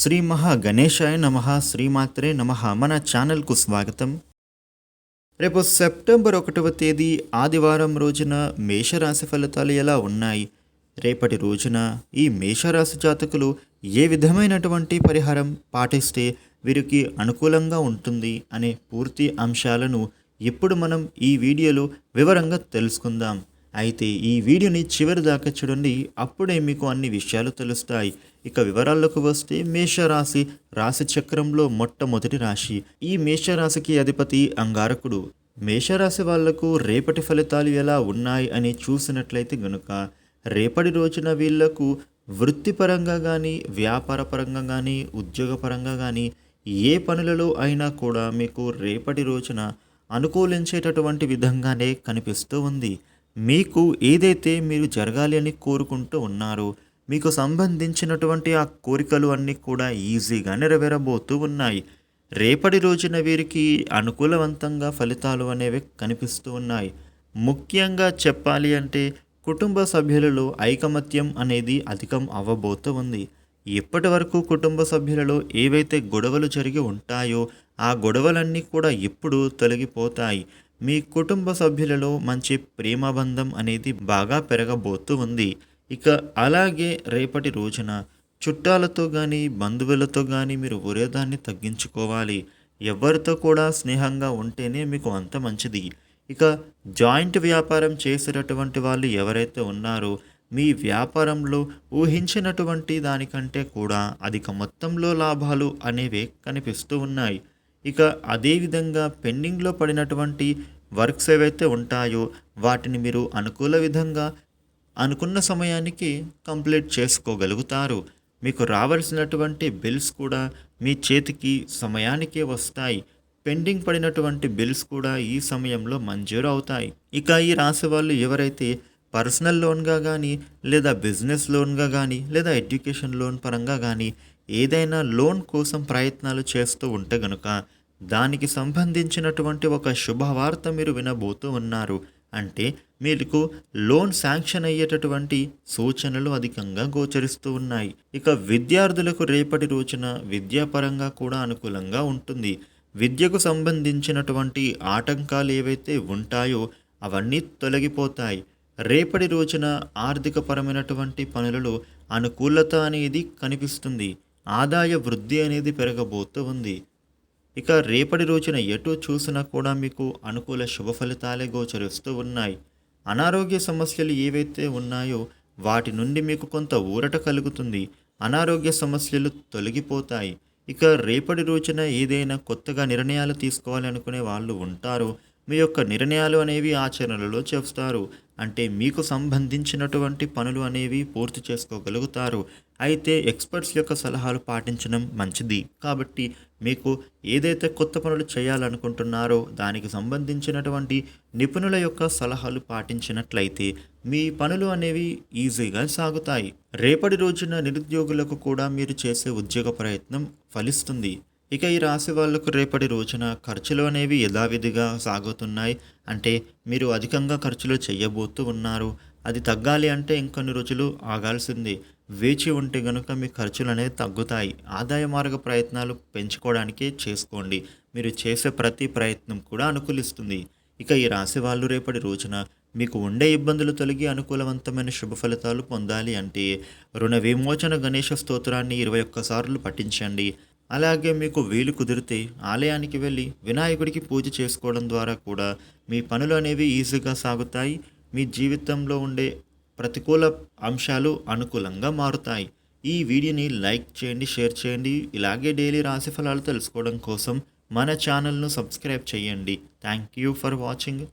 శ్రీ మహా గణేశాయ నమ శ్రీమాత్రే నమ. మన ఛానల్కు స్వాగతం. రేపు సెప్టెంబర్ ఒకటవ తేదీ ఆదివారం రోజున మేషరాశి ఫలితాలు ఎలా ఉన్నాయి? రేపటి రోజున ఈ మేషరాశి జాతకులు ఏ విధమైనటువంటి పరిహారం పాటిస్తే వీరికి అనుకూలంగా ఉంటుంది అనే పూర్తి అంశాలను ఇప్పుడు మనం ఈ వీడియోలో వివరంగా తెలుసుకుందాం. అయితే ఈ వీడియోని చివరి దాకా చూడండి. అప్పుడే మీకు అన్ని విషయాలు తెలుస్తాయి. ఇక వివరాల్లోకి వస్తే మేషరాశి రాశి చక్రంలో మొట్టమొదటి రాశి. ఈ మేషరాశికి అధిపతి అంగారకుడు. మేషరాశి వాళ్ళకు రేపటి ఫలితాలు ఎలా ఉన్నాయి అని చూసినట్లయితే గనుక రేపటి రోజున వీళ్ళకు వృత్తిపరంగా కానీ వ్యాపారపరంగా కానీ ఉద్యోగపరంగా కానీ ఏ పనులలో అయినా కూడా మీకు రేపటి రోజున అనుకూలించేటటువంటి విధంగానే కనిపిస్తూ ఉంది. మీకు ఏదైతే మీరు జరగాలి అని కోరుకుంటూ ఉన్నారో మీకు సంబంధించినటువంటి ఆ కోరికలు అన్నీ కూడా ఈజీగా నెరవేరబోతూ ఉన్నాయి. రేపటి రోజున వీరికి అనుకూలవంతంగా ఫలితాలు అనేవి కనిపిస్తూ ఉన్నాయి. ముఖ్యంగా చెప్పాలి అంటే కుటుంబ సభ్యులలో ఐకమత్యం అనేది అధికం అవ్వబోతూ ఉంది. ఇప్పటి వరకు కుటుంబ సభ్యులలో ఏవైతే గొడవలు జరిగి ఉంటాయో ఆ గొడవలన్నీ కూడా ఇప్పుడు తొలగిపోతాయి. మీ కుటుంబ సభ్యులలో మంచి ప్రేమబంధం అనేది బాగా పెరగబోతూ ఉంది. ఇక అలాగే రేపటి రోజున చుట్టాలతో కానీ బంధువులతో కానీ మీరు ఉరేదాన్ని తగ్గించుకోవాలి. ఎవరితో కూడా స్నేహంగా ఉంటేనే మీకు అంత మంచిది. ఇక జాయింట్ వ్యాపారం చేసేటటువంటి వాళ్ళు ఎవరైతే ఉన్నారో మీ వ్యాపారంలో ఊహించినటువంటి దానికంటే కూడా అధిక మొత్తంలో లాభాలు అనేవి కనిపిస్తూ ఉన్నాయి. ఇక అదేవిధంగా పెండింగ్లో పడినటువంటి వర్క్స్ ఏవైతే ఉంటాయో వాటిని మీరు అనుకూల విధంగా అనుకున్న సమయానికి కంప్లీట్ చేసుకోగలుగుతారు. మీకు రావాల్సినటువంటి బిల్స్ కూడా మీ చేతికి సమయానికే వస్తాయి. పెండింగ్ పడినటువంటి బిల్స్ కూడా ఈ సమయంలో మంజూరు అవుతాయి. ఇక ఈ రాశి వాళ్ళు ఎవరైతే పర్సనల్ లోన్గా కానీ లేదా బిజినెస్ లోన్గా కానీ లేదా ఎడ్యుకేషన్ లోన్ పరంగా కానీ ఏదైనా లోన్ కోసం ప్రయత్నాలు చేస్తూ ఉంటే గనుక దానికి సంబంధించినటువంటి ఒక శుభవార్త మీరు వినబోతూ ఉన్నారు. అంటే మీకు లోన్ శాంక్షన్ అయ్యేటటువంటి సూచనలు అధికంగా గోచరిస్తూ ఉన్నాయి. ఇక విద్యార్థులకు రేపటి రోజున విద్యాపరంగా కూడా అనుకూలంగా ఉంటుంది. విద్యకు సంబంధించినటువంటి ఆటంకాలు ఏవైతే ఉంటాయో అవన్నీ తొలగిపోతాయి. రేపటి రోజున ఆర్థికపరమైనటువంటి పనులలో అనుకూలత అనేది కనిపిస్తుంది. ఆదాయ వృద్ధి అనేది పెరగబోతూ ఉంది. ఇక రేపటి రోజున ఎటు చూసినా కూడా మీకు అనుకూల శుభ ఫలితాలే గోచరిస్తూ ఉన్నాయి. అనారోగ్య సమస్యలు ఏవైతే ఉన్నాయో వాటి నుండి మీకు కొంత ఊరట కలుగుతుంది. అనారోగ్య సమస్యలు తొలగిపోతాయి. ఇక రేపటి రోజున ఏదైనా కొత్తగా నిర్ణయాలు తీసుకోవాలనుకునే వాళ్ళు ఉంటారు. మీ యొక్క నిర్ణయాలు అనేవి ఆచరణలో చేస్తారు. అంటే మీకు సంబంధించినటువంటి పనులు అనేవి పూర్తి చేసుకోగలుగుతారు. అయితే ఎక్స్పర్ట్స్ యొక్క సలహాలు పాటించడం మంచిది. కాబట్టి మీకు ఏదైతే కొత్త పనులు చేయాలనుకుంటున్నారో దానికి సంబంధించినటువంటి నిపుణుల యొక్క సలహాలు పాటించినట్లయితే మీ పనులు అనేవి ఈజీగా సాగుతాయి. రేపటి రోజున నిరుద్యోగులకు కూడా మీరు చేసే ఉద్యోగ ప్రయత్నం ఫలిస్తుంది. ఇక ఈ రాశి వాళ్ళకు రేపటి రోజున ఖర్చులు అనేవి యథావిధిగా సాగుతున్నాయి. అంటే మీరు అధికంగా ఖర్చులు చేయబోతూ ఉన్నారు. అది తగ్గాలి అంటే ఇంకొన్ని రోజులు ఆగాల్సింది. వేచి ఉంటే గనుక మీ ఖర్చులు అనేవి తగ్గుతాయి. ఆదాయ మార్గ ప్రయత్నాలు పెంచుకోవడానికే చేసుకోండి. మీరు చేసే ప్రతి ప్రయత్నం కూడా అనుకూలిస్తుంది. ఇక ఈ రాశి వాళ్ళు రేపటి రోజున మీకు ఉండే ఇబ్బందులు తొలగి అనుకూలవంతమైన శుభ ఫలితాలు పొందాలి అంటే రుణ విమోచన గణేష స్తోత్రాన్ని ఇరవై ఒక్కసార్లు పఠించండి. అలాగే మీకు వీలు కుదిరితే ఆలయానికి వెళ్ళి వినాయకుడికి పూజ చేసుకోవడం ద్వారా కూడా మీ పనులు అనేవి ఈజీగా సాగుతాయి. మీ జీవితంలో ఉండే ప్రతికూల అంశాలు అనుకూలంగా మారుతాయి. ఈ వీడియోని లైక్ చేయండి షేర్ చేయండి. ఇలాగే డైలీ రాశి ఫలాలు తెలుసుకోవడం కోసం మన ఛానల్ను సబ్స్క్రైబ్ చేయండి. Thank you for watching.